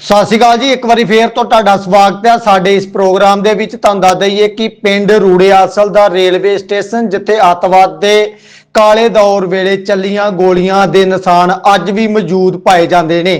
ਸਤਿ ਸ਼੍ਰੀ ਅਕਾਲ ਜੀ, ਇੱਕ ਵਾਰੀ ਫੇਰ ਤੋਂ ਤੁਹਾਡਾ ਸਵਾਗਤ ਹੈ ਸਾਡੇ ਇਸ ਪ੍ਰੋਗਰਾਮ ਦੇ ਵਿੱਚ। ਤੁਹਾਨੂੰ ਦੱਸ ਦਈਏ ਕਿ ਪਿੰਡ ਰੂੜੇ ਅਸਲ ਦਾ ਰੇਲਵੇ ਸਟੇਸ਼ਨ, ਜਿੱਥੇ ਅੱਤਵਾਦ ਦੇ ਕਾਲੇ ਦੌਰ ਵੇਲੇ ਚੱਲੀਆਂ ਗੋਲੀਆਂ ਦੇ ਨਿਸ਼ਾਨ ਅੱਜ ਵੀ ਮੌਜੂਦ ਪਾਏ ਜਾਂਦੇ ਨੇ।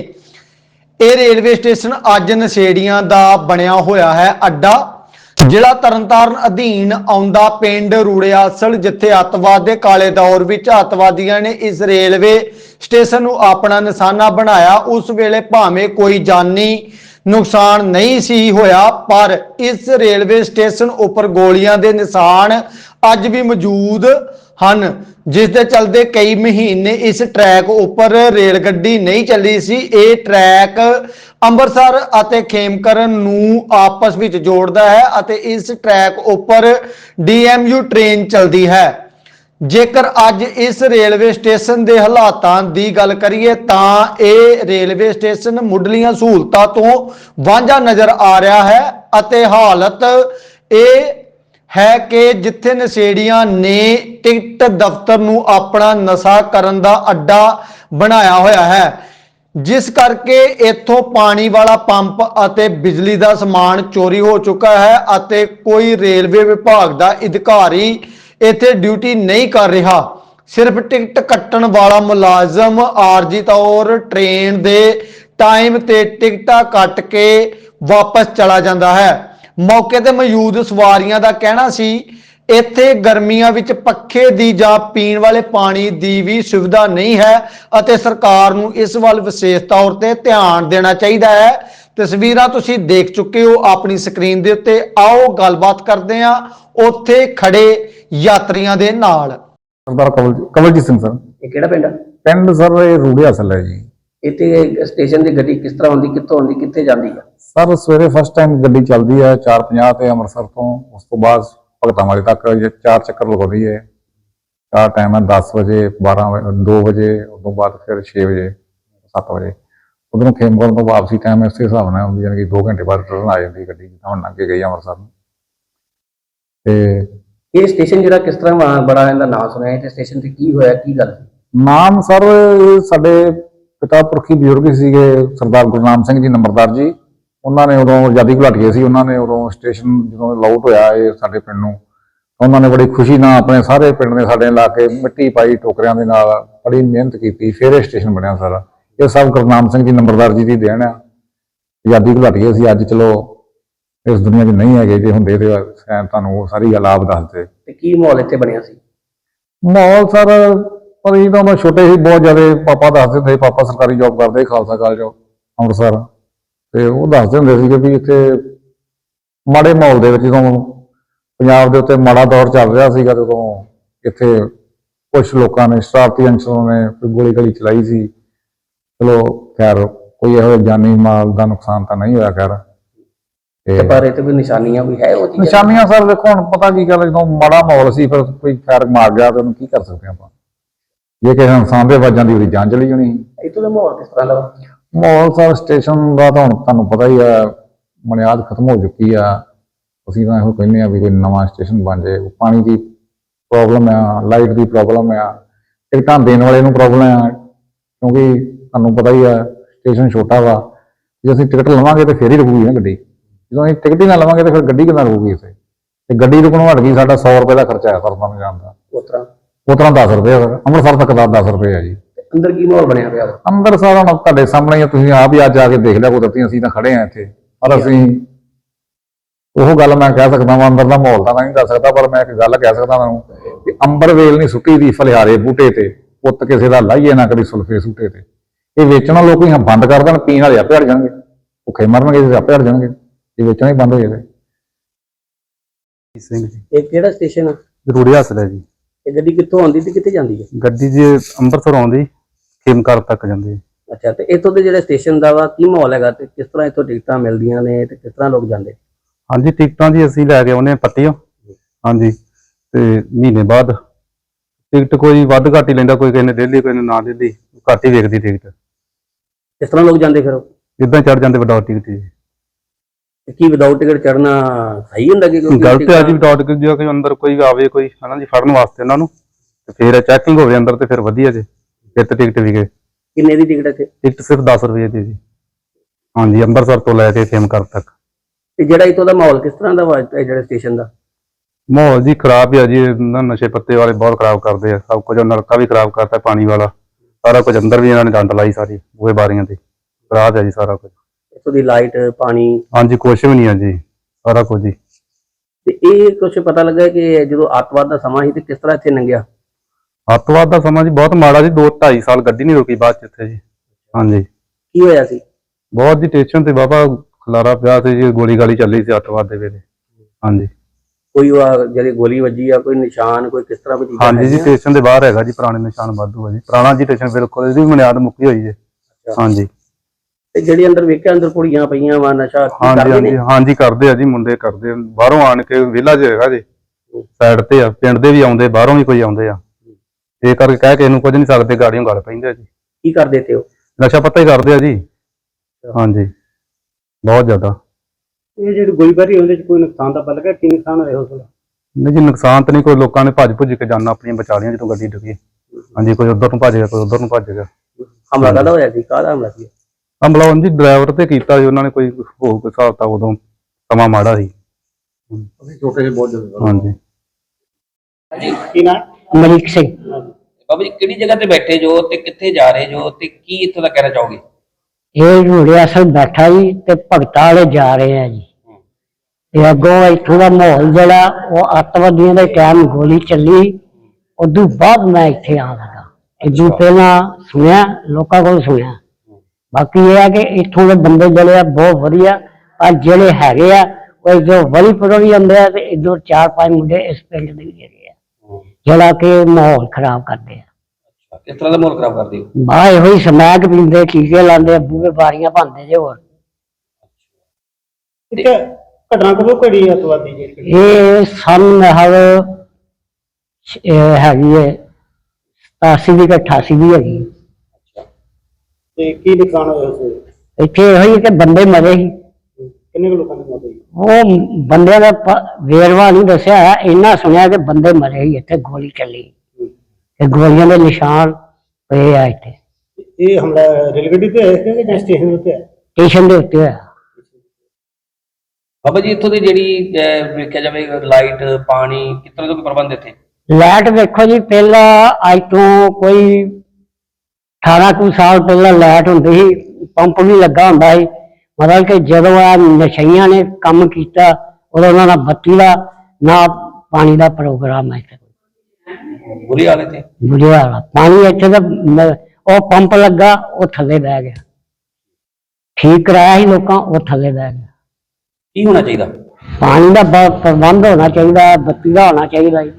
ਇਹ ਰੇਲਵੇ ਸਟੇਸ਼ਨ ਅੱਜ ਨਸ਼ੇੜੀਆਂ ਦਾ ਬਣਿਆ ਹੋਇਆ ਹੈ, ਅੱਡਾ ਜ਼ਿਲ੍ਹਾ ਤਰਨਤਾਰਨ ਅਧੀਨ ਆਉਂਦਾ ਪਿੰਡ ਰੂੜਿਆ ਜਿੱਥੇ ਅੱਤਵਾਦ ਦੇ ਕਾਲੇ ਦੌਰ ਵਿੱਚ ਅੱਤਵਾਦੀਆਂ ਨੇ ਇਸ ਰੇਲਵੇ ਸਟੇਸ਼ਨ ਨੂੰ ਆਪਣਾ ਨਿਸ਼ਾਨਾ ਬਣਾਇਆ। ਉਸ ਵੇਲੇ ਭਾਵੇਂ ਕੋਈ ਜਾਨੀ ਨੁਕਸਾਨ ਨਹੀਂ ਸੀ ਹੋਇਆ, ਪਰ ਇਸ ਰੇਲਵੇ ਸਟੇਸ਼ਨ ਉੱਪਰ ਗੋਲੀਆਂ ਦੇ ਨਿਸ਼ਾਨ ਅੱਜ ਵੀ ਮੌਜੂਦ ਹਨ, ਜਿਸ ਦੇ ਚਲਦੇ ਕਈ ਮਹੀਨੇ ਇਸ ਟਰੈਕ ਉੱਪਰ ਰੇਲ ਗੱਡੀ ਨਹੀਂ ਚੱਲੀ ਸੀ। ਇਹ ਟਰੈਕ ਅੰਮ੍ਰਿਤਸਰ ਅਤੇ ਖੇਮਕਰਨ ਨੂੰ ਆਪਸ ਵਿੱਚ ਜੋੜਦਾ ਹੈ ਅਤੇ ਇਸ ਟਰੈਕ ਉੱਪਰ ਡੀਐਮਯੂ ਟ੍ਰੇਨ ਚੱਲਦੀ ਹੈ। ਜੇਕਰ ਅੱਜ ਇਸ ਰੇਲਵੇ ਸਟੇਸ਼ਨ ਦੇ ਹਾਲਾਤਾਂ ਦੀ ਗੱਲ ਕਰੀਏ ਤਾਂ ਇਹ ਰੇਲਵੇ ਸਟੇਸ਼ਨ ਮੁੱਢਲੀਆਂ ਸਹੂਲਤਾਂ ਤੋਂ ਵਾਂਝਾ ਨਜ਼ਰ ਆ ਰਿਹਾ ਹੈ ਅਤੇ ਹਾਲਤ ਇਹ ਹੈ ਕਿ ਜਿੱਥੇ ਨਸ਼ੇੜੀਆਂ ਨੇ ਟਿਕਟ ਦਫ਼ਤਰ ਨੂੰ ਆਪਣਾ ਨਸ਼ਾ ਕਰਨ ਦਾ ਅੱਡਾ ਬਣਾਇਆ ਹੋਇਆ ਹੈ, ਜਿਸ ਕਰਕੇ ਇੱਥੋਂ ਪਾਣੀ ਵਾਲਾ ਪੰਪ ਅਤੇ ਬਿਜਲੀ ਦਾ ਸਮਾਨ ਚੋਰੀ ਹੋ ਚੁੱਕਾ ਹੈ ਅਤੇ ਕੋਈ ਰੇਲਵੇ ਵਿਭਾਗ ਦਾ ਅਧਿਕਾਰੀ ਇੱਥੇ ਡਿਊਟੀ ਨਹੀਂ ਕਰ ਰਿਹਾ। ਸਿਰਫ ਟਿਕਟ ਕੱਟਣ ਵਾਲਾ ਮੁਲਾਜ਼ਮ ਆਰਜੀ ਤੌਰ ਟ੍ਰੇਨ ਦੇ ਟਾਈਮ ਤੇ ਟਿਕਟਾਂ ਕੱਟ ਕੇ ਵਾਪਸ ਚਲਾ ਜਾਂਦਾ ਹੈ। ਮੌਕੇ ਤੇ ਮੌਜੂਦ ਸਵਾਰੀਆਂ ਦਾ ਕਹਿਣਾ ਸੀ, ਇੱਥੇ ਗਰਮੀਆਂ ਵਿੱਚ ਪੱਖੇ ਦੀ ਜਾਂ ਪੀਣ ਵਾਲੇ ਪਾਣੀ ਦੀ ਵੀ ਸੁਵਿਧਾ ਨਹੀਂ ਹੈ ਅਤੇ ਸਰਕਾਰ ਨੂੰ ਇਸ ਵੱਲ ਵਿਸ਼ੇਸ਼ ਤੌਰ ਤੇ ਧਿਆਨ ਦੇਣਾ ਚਾਹੀਦਾ ਹੈ। ਤਸਵੀਰਾਂ ਤੁਸੀਂ ਦੇਖ ਚੁੱਕੇ ਹੋ, ਆਪਣੀ ਸਕਰੀਨ ਦੇ ਉੱਤੇ। ਆਓ ਗੱਲਬਾਤ ਕਰਦੇ ਹਾਂ। ਉੱਥੇ ਖੜੇ ਯਾਤਰੀਆਂ ਦੇ ਨਾਲ। ਸਰਦਾਰ ਕਵਲ ਕਵਲਜੀਤ ਸਿੰਘ ਸਰ। ਇਹ ਕਿਹੜਾ ਪਿੰਡ ਆ? ਪਿੰਡ ਸਰ ਇਹ ਰੂੜੇ ਅਸਲ ਹੈ ਜੀ। ਇੱਥੇ ਸਟੇਸ਼ਨ ਦੀ ਗੱਡੀ ਕਿਸ ਤਰ੍ਹਾਂ ਹੁੰਦੀ ਕਿੱਥੋਂ ਹੁੰਦੀ ਕਿੱਥੇ ਜਾਂਦੀ ਆ? ਸਰ ਸਵੇਰੇ ਫਸਟ ਟਾਈਮ ਗੱਡੀ ਚੱਲਦੀ ਹੈ 4:50 ਤੇ ਅੰਮ੍ਰਿਤਸਰ ਤੋਂ। ਉਸ ਤੋਂ ਬਾਅਦ ਭਗਤਾਂ ਵਾਲੇ ਤੱਕ ਇਹ ਚਾਰ ਚੱਕਰ ਲਗਾਉਂਦੀ ਹੈ। ਚਾਰ ਟਾਈਮ ਹੈ 10 ਵਜੇ 12 ਵਜੇ 2 ਵਜੇ ਉਸ ਤੋਂ ਬਾਅਦ ਫਿਰ 6 ਵਜੇ 7 ਵਜੇ। ਉਧਰੋਂ ਖੇਮਗੜ ਤੋਂ ਵਾਪਸੀ ਟਾਈਮ ਇਸੇ ਹਿਸਾਬ ਨਾਲ ਹੁੰਦੀ ਯਾਨੀ ਕਿ 2 ਘੰਟੇ ਬਾਅਦ ਟਰਨ ਆ ਜਾਂਦੀ ਗੱਡੀ ਜਿੱਦਾਂ ਹੁਣ ਲੰਘ ਕੇ ਗਈ ਅੰਮ੍ਰਿਤਸਰ ਨੂੰ। ਤੇ ਇਹ ਸਟੇਸ਼ਨ ਜਿਹੜਾ ਕਿਸ ਤਰ੍ਹਾਂ ਵਾ- ਬੜਾ ਇਹਦਾ ਨਾਮ ਸੁਣਿਆ ਹੈ ਤੇ ਸਟੇਸ਼ਨ ਤੇ ਕੀ ਹੋਇਆ, ਕੀ ਗੱਲ ਨਾਮ ਸਰ, ਇਹ ਸਾਡੇ ਪਿਤਾ ਪੁਰਖੀ ਬਜ਼ੁਰਗ ਸੀਗੇ, ਸਰਦਾਰ ਗੁਰਨਾਮ ਸਿੰਘ ਜੀ ਨੰਬਰਦਾਰ ਜੀ। ਉਹਨਾਂ ਨੇ ਉਦੋਂ ਆਜ਼ਾਦੀ ਘੁਲਾਟੀਏ ਸੀ, ਉਹਨਾਂ ਨੇ ਉਦੋਂ ਸਟੇਸ਼ਨ ਜਦੋਂ ਲਾਊਟ ਹੋਇਆ ਇਹ ਸਾਡੇ ਪਿੰਡ ਨੂੰ ਉਹਨਾਂ ਨੇ ਬੜੀ ਖੁਸ਼ੀ ਨਾਲ ਆਪਣੇ ਸਾਰੇ ਪਿੰਡ ਨੇ ਸਾਡੇ ਲਾ ਕੇ ਮਿੱਟੀ ਪਾਈ, ਟੋਕਰਿਆਂ ਦੇ ਨਾਲ ਬੜੀ ਮਿਹਨਤ ਕੀਤੀ, ਫਿਰ ਇਹ ਸਟੇਸ਼ਨ ਬਣਿਆ ਸਾਰਾ। ਇਹ ਸਭ ਗੁਰਨਾਮ ਸਿੰਘ ਜੀ ਨੰਬਰਦਾਰ ਜੀ ਦੀ ਦੇਣ ਆ। ਆਜ਼ਾਦੀ ਘੁਲਾਟੀਏ ਸੀ, ਅੱਜ ਚਲੋ ਇਸ ਦੁਨੀਆ 'ਚ ਨਹੀਂ ਹੈਗੇ ਜੇ ਹੁੰਦੇ ਤੇ ਸ਼ਾਇਦ ਤੁਹਾਨੂੰ ਉਹ ਸਾਰੀ ਗੱਲ ਆਪ ਦੱਸਦੇ ਤੇ ਕੀ ਮਾਹੌਲ ਇੱਥੇ ਬਣਿਆ ਸੀ? ਮਾਹੌਲ ਸਰ ਪਰ ਇਹ ਤਾਂ ਮੈਂ ਛੋਟੇ ਸੀ ਬਹੁਤ ਜ਼ਿਆਦਾ ਪਾਪਾ ਦੱਸਦੇ ਹੁੰਦੇ ਸੀ ਪਾਪਾ ਸਰਕਾਰੀ ਜੌਬ ਕਰਦੇ ਸੀ ਖਾਲਸਾ ਕਾਲਜ ਅੰਮ੍ਰਿਤਸਰ। ਤੇ ਉਹ ਦੱਸਦੇ ਹੁੰਦੇ ਸੀਗੇ ਵੀ ਇੱਥੇ ਮਾੜੇ ਮਾਹੌਲ ਦੇ ਵਿੱਚ ਜਦੋਂ ਪੰਜਾਬ ਦੇ ਉੱਤੇ ਮਾੜਾ ਦੌਰ ਚੱਲ ਰਿਹਾ ਸੀਗਾ ਜਦੋਂ ਇੱਥੇ ਕੁਝ ਲੋਕਾਂ ਨੇ ਸ਼ਰਾਰਤੀ ਅੰਸਰਾਂ ਨੇ ਗੋਲੀ ਗਲੀ ਚਲਾਈ ਸੀ। ਚਲੋ ਖੈਰ ਕੋਈ ਇਹੋ ਜਾਨੀ ਮਾਲ ਦਾ ਨੁਕਸਾਨ ਤਾਂ ਨਹੀਂ ਹੋਇਆ ਖੈਰ। ਤੇ ਤੇ ਪਰ ਇੱਥੇ ਕੋਈ ਨਿਸ਼ਾਨੀਆਂ ਵੀ ਹੈ ਉਹ ਚੀਜ਼ਾਂ ਨਿਸ਼ਾਨੀਆਂ ਸਰ ਦੇਖੋ ਹੁਣ ਪਤਾ ਕੀ ਗੱਲ ਜਦੋਂ ਮਾੜਾ ਮਾਹੌਲ ਸੀ ਫਿਰ ਕੋਈ ਖੈਰ ਮਾਰ ਗਿਆ ਤੇ ਉਹਨੂੰ ਕੀ ਕਰ ਸਕਦੇ ਆਪਾਂ? ਜੇ ਕਿਸੇ ਇਨਸਾਨ ਦੇ ਵੱਜਾਂ ਦੀ ਉਹਦੀ ਜਾਨ ਚਲੀ ਜਾਣੀ। ਇੱਥੋਂ ਦਾ ਮਾਹੌਲ ਕਿਸ ਤਰ੍ਹਾਂ ਦਾ ਵਾ? ਮਾਹੌਲ ਸਰ ਸਟੇਸ਼ਨ ਦਾ ਤਾਂ ਹੁਣ ਤੁਹਾਨੂੰ ਪਤਾ ਹੀ ਆ ਬੁਨਿਆਦ ਖਤਮ ਹੋ ਚੁੱਕੀ ਆ। ਅਸੀਂ ਤਾਂ ਇਹੋ ਕਹਿੰਦੇ ਆ ਵੀ ਕੋਈ ਨਵਾਂ ਸਟੇਸ਼ਨ ਬਣ ਜਾਏ। ਪਾਣੀ ਦੀ ਪ੍ਰੋਬਲਮ ਆ ਲਾਈਟ ਦੀ ਪ੍ਰੋਬਲਮ ਆ ਟਿਕਟਾਂ ਦੇਣ ਵਾਲੇ ਨੂੰ ਪ੍ਰੋਬਲਮ ਆ ਕਿਉਂਕਿ ਤੁਹਾਨੂੰ ਪਤਾ ਹੀ ਆ ਸਟੇਸ਼ਨ ਛੋਟਾ ਵਾ। ਜੇ ਅਸੀਂ ਟਿਕਟ ਲਵਾਂਗੇ ਤੇ ਫੇਰ ਹੀ ਰੁਕੂਗੀ ਨਾ ਗੱਡੀ। ਜਦੋਂ ਅਸੀਂ ਟਿਕਟ ਹੀ ਨਾ ਲਵਾਂਗੇ ਤੇ ਫਿਰ ਗੱਡੀ ਕਿੱਦਾਂ ਰੁਕੂਗੀ ਇੱਥੇ? ਤੇ ਗੱਡੀ ਰੁਕਣੋਂ ਹਟ ਗਈ ਸਾਡਾ 100 ਰੁਪਏ ਦਾ ਖਰਚਾ ਆ ਸਰਦਾਂ ਨੂੰ ਜਾਣ ਦਾ। ਉਹ ਤਰ੍ਹਾਂ 10 ਰੁਪਏ। ਅੰਮ੍ਰਿਤਸਰ ਤੱਕ ਦਾ 10 ਰੁਪਏ ਆ ਜੀ। ਅੰਦਰ ਕੀ ਮਾਹੌਲ ਬਣਿਆ ਪਿਆ? ਅੰਦਰ ਸਾਰਾ ਹੁਣ ਤੁਹਾਡੇ ਸਾਹਮਣੇ ਹੀ ਆ, ਤੁਸੀਂ ਆਪ ਹੀ ਅੱਜ ਆ ਕੇ ਦੇਖ ਲਿਆ ਕੁਦਰਤੀ ਅਸੀਂ ਤਾਂ ਖੜੇ ਆ ਇੱਥੇ। ਪਰ ਅਸੀਂ ਉਹ ਗੱਲ ਮੈਂ ਕਹਿ ਸਕਦਾ ਵਾਂ ਅੰਦਰ ਦਾ ਮਾਹੌਲ ਤਾਂ ਨਹੀਂ ਦੱਸ ਸਕਦਾ ਪਰ ਮੈਂ ਇੱਕ ਗੱਲ ਕਹਿ ਸਕਦਾ ਤੁਹਾਨੂੰ ਕਿ ਅੰਬਰ ਵੇਲ ਨਹੀਂ ਸੁੱਟੀ ਦੀ ਫਲਿਆਰੇ ਬੂਟੇ ਤੇ ਪੁੱਤ ਕਿਸੇ ਦਾ ਲਾਈਏ ਨਾ ਕਦੀ ਸੁਲਫੇ ਸੂਟੇ ਤੇ। ਇਹ ਵੇਚਣਾ ਲੋਕ ਹੀ ਬੰਦ ਕਰ ਦੇਣ ਪੀਣ ਵਾਲੇ ਆਪੇ ਹਟ ਜਾਣਗੇ। ਭੁੱਖੇ ਮਰਨਗੇ ਤੇ ਆਪੇ ਹਟ ਜਾਣਗੇ। ਇਹ ਵੇਚਣਾ ਹੀ ਬੰਦ ਹੋ ਜਾਵੇ। ਸਿੰਘ ਜੀ। ਇਹ ਕਿਹੜਾ ਸਟੇਸ਼ਨ ਆ? ਜ਼ਰੂਰੀ ਹਾਸਲ ਹੈ ਜੀ। ਇਹ ਗੱਡੀ ਕਿੱਥੋਂ ਆਉਂਦੀ ਤੇ ਕਿੱਥੇ ਜਾਂਦੀ ਹੈ? ਗੱਡੀ ਜੀ ਅੰਮ੍ਰਿਤਸਰ ਆਉਂਦੀ ਖੇਮਕਰ ਤੱਕ ਜਾਂਦੀ ਹੈ। ਅੱਛਾ ਤੇ ਇੱਥੋਂ ਦੇ ਜਿਹੜੇ ਸਟੇਸ਼ਨ ਦਾ ਵਾ ਕੀ ਮਾਹੌਲ ਹੈਗਾ ਤੇ ਕਿਸ ਤਰ੍ਹਾਂ ਇੱਥੋਂ ਟਿਕਟਾਂ ਮਿਲਦੀਆਂ ਨੇ ਤੇ ਕਿਸ ਤਰ੍ਹਾਂ ਲੋਕ ਜਾਂਦੇ? ਹਾਂਜੀ ਟਿਕਟਾਂ ਜੀ ਅਸੀਂ ਲੈ ਕੇ ਆਉਨੇ ਪੱਟੀਓ। ਹਾਂਜੀ ਤੇ ਮਹੀਨੇ ਬਾਅਦ। ਟਿਕਟ ਕੋਈ ਵੱਧ ਘੱਟ ਹੀ ਲੈਂਦਾ ਕੋਈ ਕਹਿੰਦੇ ਡੇਲੀ ਕੋਈ ਨਾ ਡੇਲੀ ਘੱਟ ਹੀ ਵੇਖਦੀ ਟਿਕਟ। ਕਿਸ ਤਰ੍ਹਾਂ ਲੋਕ ਜਾਂਦੇ ਫਿਰ ਜਿੱਦਾਂ ਚੜ ਜਾਂਦੇ ਵਿਦਆਊਟ ਟਿਕਟ ਜੀ। ਤੇ ਕੀ ਵਿਦਆਊਟ ਟਿਕਟ ਚੜਨਾ ਸਹੀ ਹੁੰਦਾ ਕਿ ਕਿਉਂਕਿ ਗਲਤ ਹੈ ਜੀ ਵਿਦਆਊਟ ਟਿਕਟ ਜੇ ਕੋਈ ਅੰਦਰ ਕੋਈ ਆਵੇ ਕੋਈ ਹਨਾ ਜੀ ਫੜਨ ਵਾਸਤੇ ਉਹਨਾਂ ਨੂੰ ਤੇ ਫਿਰ ਚੈਕਿੰਗ ਹੋਵੇ ਅੰਦਰ ਤੇ ਫਿਰ ਵਧੀਆ ਜੀ ਫਿਰ ਤੇ ਟਿਕਟ ਵੀ ਗਏ। ਕਿੰਨੇ ਦੀ ਟਿਕਟ ਇੱਥੇ? ਟਿਕਟ ਸਿਰਫ 10 ਰੁਪਏ ਦੀ ਜੀ। ਹਾਂਜੀ ਅੰਮ੍ਰਿਤਸਰ ਤੋਂ ਲੈ ਕੇ ਖੇਮਕਰ ਤੱਕ। ਤੇ ਜਿਹੜਾ ਇੱਥੋਂ ਦਾ ਮਾਹੌਲ ਕਿਸ ਤਰ੍ਹਾਂ ਦਾ ਵਾ ਜਿਹੜੇ ਸਟੇਸ਼ਨ ਦਾ? ਮਾਹੌਲ ਜੀ ਖਰਾਬ ਹੀ ਜੀ ਇਹਨਾਂ ਨਸ਼ੇ ਪੱਤੇ ਵਾਲੇ ਬਹੁਤ ਖਰਾਬ ਕਰਦੇ ਆ ਸਭ ਕੁਝ ਨਲਕਾ ਵੀ ਖਰਾਬ ਕਰਤਾ ਪਾਣੀ ਵਾਲਾ ਸਾਰਾ ਕੁਝ ਅੰਦਰ ਵੀ ਇਹਨਾਂ ਨੇ ਡੰਡ ਲਾਈ ਸਾਰੀ ਬੂਹੇ ਬਾਰੀਆਂ ਤੇ। ਖਰਾਬ ਹੈ ਜੀ ਸਾਰਾ ਕੁਝ। ਇੱਥੋਂ ਦੀ ਲਾਈਟ ਪਾਣੀ? ਹਾਂਜੀ ਕੁਛ ਵੀ ਨਹੀਂ ਹੈ ਜੀ ਸਾਰਾ ਕੁਝ ਜੀ। ਤੇ ਇਹ ਕੁਝ ਪਤਾ ਲੱਗਾ ਕਿ ਜਦੋਂ ਅੱਤਵਾਦ ਦਾ ਸਮਾਂ ਸੀ ਤੇ ਕਿਸ ਤਰ੍ਹਾਂ ਇੱਥੇ ਲੰਘਿਆ? ਅੱਤਵਾਦ ਦਾ ਸਮਾਂ ਜੀ ਬਹੁਤ ਮਾੜਾ ਜੀ 2 2.5 ਸਾਲ ਗੱਡੀ ਨਹੀਂ ਰੁਕੀ ਬਾਅਦ ਚ ਇੱਥੇ ਜੀ। ਹਾਂਜੀ। ਕੀ ਹੋਇਆ ਸੀ? ਬਹੁਤ ਜੀ ਸਟੇਸ਼ਨ ਤੇ ਬਾਬਾ ਖਲਾਰਾ ਪਿਆ ਸੀ ਜੀ ਗੋਲੀ ਗਾਲੀ ਚੱਲੀ ਸੀ ਅੱਤਵਾਦ ਦੇ ਵੇਲੇ। ਹਾਂਜੀ। ਕੋਈ ਉਹ ਆ ਜਿਹੜੀ ਗੋਲੀ ਵੱਜੀ ਆ ਕੋਈ ਨਿਸ਼ਾਨ ਕੋਈ ਕਿਸ ਤਰ੍ਹਾਂ ਕੋਈ ਚੀਜ਼ਾਂ ਹਾਂਜੀ ਜੀ? ਸਟੇਸ਼ਨ ਦੇ ਬਾਹਰ ਹੈਗਾ ਜੀ ਪੁਰਾਣੇ ਨਿਸ਼ਾਨ ਵਾਧੂ ਹੈ ਜੀ। ਪੁਰਾਣਾ ਜੀ ਸਟੇਸ਼ਨ ਬਿਲਕੁਲ ਇਹਦੀ ਬੁਨਿਆਦ ਮੁੱਕੀ ਹੋਈ ਹੈ ਹਾਂਜੀ। ਤੇ ਜਿਹੜੀ ਅੰਦਰ ਵੇਖਿਆ ਅੰਦਰ ਕੁੜੀਆਂ ਪਈਆਂ ਵਾ ਨਸ਼ਾ ਕੀ ਹਾਂਜੀ ਕਰਦੇ ਹਾਂਜੀ ਨੇ? ਹਾਂਜੀ ਕਰਦੇ ਆ ਜੀ ਮੁੰਡੇ ਕਰਦੇ ਆ। ਬਾਹਰੋਂ ਆਣ ਕੇ ਵਿਲਾ 'ਚ ਹੈਗਾ ਜੀ। ਸਾਈਡ ਤੇ ਆ ਪਿੰਡ ਦੇ ਵੀ ਆਉਂਦੇ ਬਾਹਰੋਂ ਵੀ ਕੋਈ ਆਉਂਦੇ ਆ। ਇਹ ਕਰਕੇ ਕਹਿ ਕੇ ਇਹਨੂੰ ਕੁਝ ਨਹੀਂ ਸਕਦੇ ਗਾੜੀਆਂ ਗਲ ਪੈਂਦੇ ਆ ਜੀ। ਕੀ ਕਰਦੇ ਤੇ ਉਹ? ਨਸ਼ਾ ਪੱਤਾ ਹੀ ਕਰਦੇ ਆ ਜੀ। ਹਾਂਜੀ। ਬਹੁਤ ਜ਼ਿਆਦਾ। ਇਹ ਜਿਹੜੀ ਗੋਲੀਬਾਰੀ ਉਹਦੇ ਚ ਕੋਈ ਨੁਕਸਾਨ ਤਾਂ ਲੱਗਾ? ਕੀ ਨੁਕਸਾਨ ਹੋਇਆ ਉਸ ਨਹੀਂ ਜੀ ਨੁਕਸਾਨ ਤਾਂ ਨਹੀਂ ਕੋਈ ਲੋਕਾਂ ਨੇ ਭੱਜ ਭੁੱਜ ਕੇ ਜਾਨਾਂ ਆਪਣੀਆਂ ਬਚਾ ਲਈਆਂ ਜਦੋਂ ਗੱਡੀ ਡੁੱਗੀ। ਹਾਂਜੀ ਕੋਈ ਉਧਰ ਨੂੰ ਭੱਜ ਗਿਆ ਕੋਈ ਉਧਰ ਨੂੰ ਭੱਜ ਗਿਆ। ਹਮਲਾ ਕਾਹਦਾ ਹੋਇਆ ਸੀ? ਕਾਹਦਾ ਹਮਲਾ ਸੀ? ਹਮਲਾ ਜੀ ਡਰਾਈਵਰ ਤੇ ਕੀਤਾ ਜੀ ਉਹਨਾਂ ਨੇ ਕੋਈ ਹੋਰ ਕੋਈ ਹਿਸਾਬ ਤਾਂ ਉਦੋਂ ਸਮਾਂ ਮਾੜਾ ਸੀ। ਛੋਟੇ ਜਿਹੇ ਬਹੁਤ ਜ਼ਿਆਦਾ। ਹਾਂਜੀ। ਕੀ ਨਾ? ਮਲਿਕ ਸਿੰਘ। ਬਾਬਾ ਜੀ ਕਿਹੜੀ ਜਗ੍ਹਾ ਤੇ ਬੈਠੇ ਜੋ ਤੇ ਕਿੱਥੇ ਜਾ ਰਹੇ ਜੋ ਤੇ ਕੀ ਇੱਥੋਂ ਦਾ ਕਹਿਣਾ ਚਾਹੋਗੇ? ਇਹ ਰੂੜੇ ਅਸਲ ਬੈਠਾ ਜੀ ਤੇ ਭਗਤਾਂ ਵਾਲੇ ਜਾ ਰਹੇ ਆ ਜੀ। ਤੇ ਅੱਗੋਂ ਇੱਥੋਂ ਦਾ ਮਾਹੌਲ ਜਿਹੜਾ ਉਹ ਅੱਤਵਾਦੀਆਂ ਦੇ ਟਾਈਮ ਗੋਲੀ ਚੱਲੀ। ਉਦੋਂ ਬਾਅਦ ਮੈਂ ਇੱਥੇ ਆਉਣ ਲੱਗਾ। ਇਦੋਂ ਪਹਿਲਾਂ ਸੁਣਿਆ ਲੋਕਾਂ ਕੋਲ ਸੁਣਿਆ। ਬਾਕੀ ਇਹ ਆ ਕਿ ਇੱਥੋਂ ਦੇ ਬੰਦੇ ਜਿਹੜੇ ਆ ਬਹੁਤ ਵਧੀਆ। ਪਰ ਜਿਹੜੇ ਹੈਗੇ ਆ ਉਹ ਇਦੋਂ ਵਲੀਪੁਰੋਂ ਵੀ ਆਉਂਦੇ ਆ ਤੇ ਇਦੋਂ ਚਾਰ ਪੰਜ ਮੁੰਡੇ ਇਸ ਪਿੰਡ ਦੇ ਵੀ ਹੈਗੇ ਆ ਜਿਹੜਾ ਕਿ ਮਾਹੌਲ ਖਰਾਬ ਕਰਦੇ ਆ। ਕਿਸ ਤਰ੍ਹਾਂ ਦਾ ਮਾਹੌਲ ਖਰਾਬ ਕਰਦੇ ਹੋ? ਬਾਹ ਇਹੋ ਹੀ ਸਮੈਕ ਪੀਂਦੇ ਟੀਕੇ ਲਾਉਂਦੇ ਬੂਹੇ ਬਾਰੀਆਂ ਭੰਦੇ ਜੇ ਹੋਰ। ਇੱਕ ਘਟਨਾ ਕਦੋਂ ਘੜੀ ਅਤਵਾਦੀ ਜੀ ਇਹ ਸਨ ਮਹਲ ਹੈਗੀ ਹੈ 87 ਦੀ ਕਿ 88 ਦੀ ਹੈਗੀ। ਹੈ। ਤੇ ਕੀ ਨੁਕਸਾਨ ਹੋਇਆ ਉਸ ਵੇਲੇ? ਇੱਥੇ ਇਹੋ ਹੀ ਕਿ ਬੰਦੇ ਮਰੇ ਸੀ। ਕਿੰਨੇ ਕੁ ਲੋਕਾਂ ਦੀ ਮੌਤ ਹੋਈ? ਉਹ ਬੰਦਿਆਂ ਦਾ ਪ- ਵੇਰਵਾ ਨਹੀਂ ਦੱਸਿਆ ਇੰਨਾ ਸੁਣਿਆ ਕਿ ਬੰਦੇ ਮਰੇ ਸੀ ਇੱਥੇ ਗੋਲੀ ਚੱਲੀ। ਤੇ ਗੋਲੀਆਂ ਦੇ ਨਿਸ਼ਾਨ ਪਏ ਆ ਇੱਥੇ। ਇਹ ਹਮਲਾ ਰੇਲ ਗੱਡੀ ਤੇ ਹੋਇਆ ਸੀ ਕਿ ਸਟੇਸ਼ਨ ਉੱਤੇ ਹੈ ਸਟੇਸ਼ਨ ਦੇ ਉੱਤੇ ਹੋਇਆ। ਬਾਬਾ ਜੀ ਇੱਥੋਂ ਦੀ ਜਿਹੜੀ ਅਹ, ਵੇਖਿਆ ਜਾਵੇ ਲਾਈਟ ਪਾਣੀ ਦਾ ਕੋਈ ਪ੍ਰਬੰਧ ਇੱਥੇ? ਲਾਈਟ ਵੇਖੋ ਜੀ ਪਹਿਲਾਂ ਅੱਜ ਤੋਂ ਕੋਈ 18 ਕੁ ਸਾਲ ਪਹਿਲਾਂ ਲਾਈਟ ਹੁੰਦੀ ਸੀ ਪੰਪ ਵੀ ਲੱਗਾ ਹੁੰਦਾ ਸੀ। ਮਤਲਬ ਕਿ ਜਦੋਂ ਆ ਨਸ਼ਈਆਂ ਨੇ ਕੰਮ ਕੀਤਾ ਉਦੋਂ ਉਹਨਾਂ ਦਾ ਬੱਤੀ ਦਾ ਨਾ ਪਾਣੀ ਦਾ ਪ੍ਰੋਗਰਾਮ ਹੈ ਬੁਰੀ ਹਾਲ ਇੱਥੇ ਬੁਰੇ ਹਾਲ ਪਾਣੀ ਇੱਥੇ ਮ- ਉਹ ਪੰਪ ਲੱਗਾ ਉਹ ਥੱਲੇ ਬਹਿ ਗਿਆ। ਠੀਕ ਕਰਾਇਆ ਸੀ ਲੋਕਾਂ ਉਹ ਥੱਲੇ ਬਹਿ ਗਿਆ। ਕੀ ਹੋਣਾ ਚਾਹੀਦਾ? ਪਾਣੀ ਦਾ ਬ- ਪ੍ਰਬੰਧ ਹੋਣਾ ਚਾਹੀਦਾ ਬੱਤੀ ਦਾ ਹੋਣਾ ਚਾਹੀਦਾ ਜੀ।